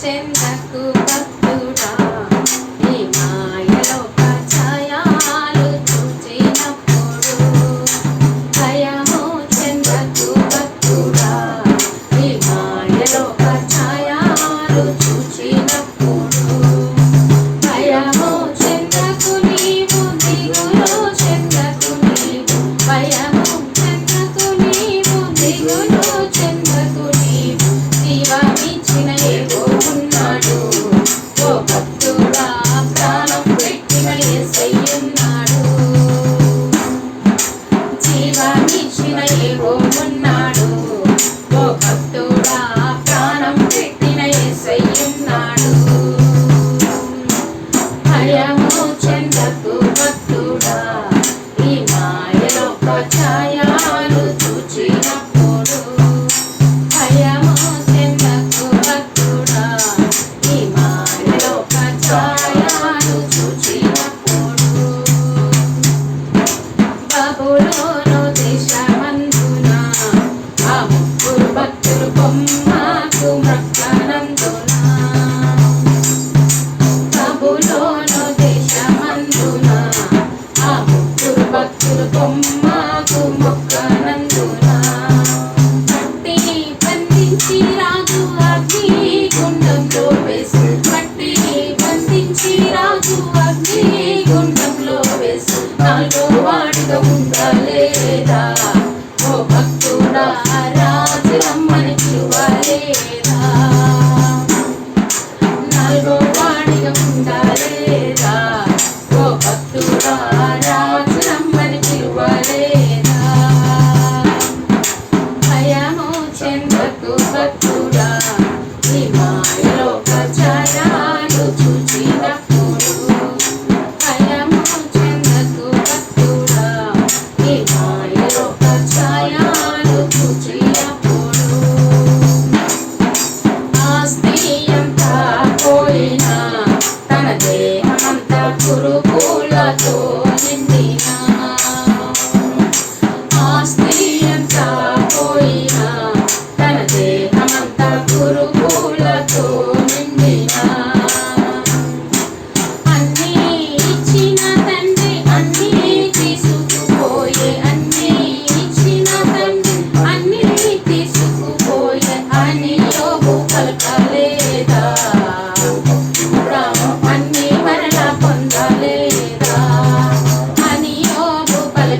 చెందకు భక్తుడా భయము చెందకు భక్తుడా ఈ మాయలో ఛాయాలు చూచినప్పుడు భయము చెందకు భక్తుడా ఈ మాయలో ఛాయాలు చూచినప్పుడు బబులోను బొమ్మకు మొక్కనందున మట్టిని బంధించి రాజు అగ్ని గుండంలో వేసి మట్టిని బంధించి రాజు అగ్ని గుండంలో వేసి నాలో ఉండలేదా? ఓ భక్తుడా రాజు రమ్మని పిలువలేదా నాలుగో వాడిగా ఓ భక్తుడా భయము భక్తుడా? నీ మాయలో చూచినప్పుడు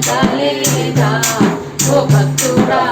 తలే దా ఓ భక్తుడా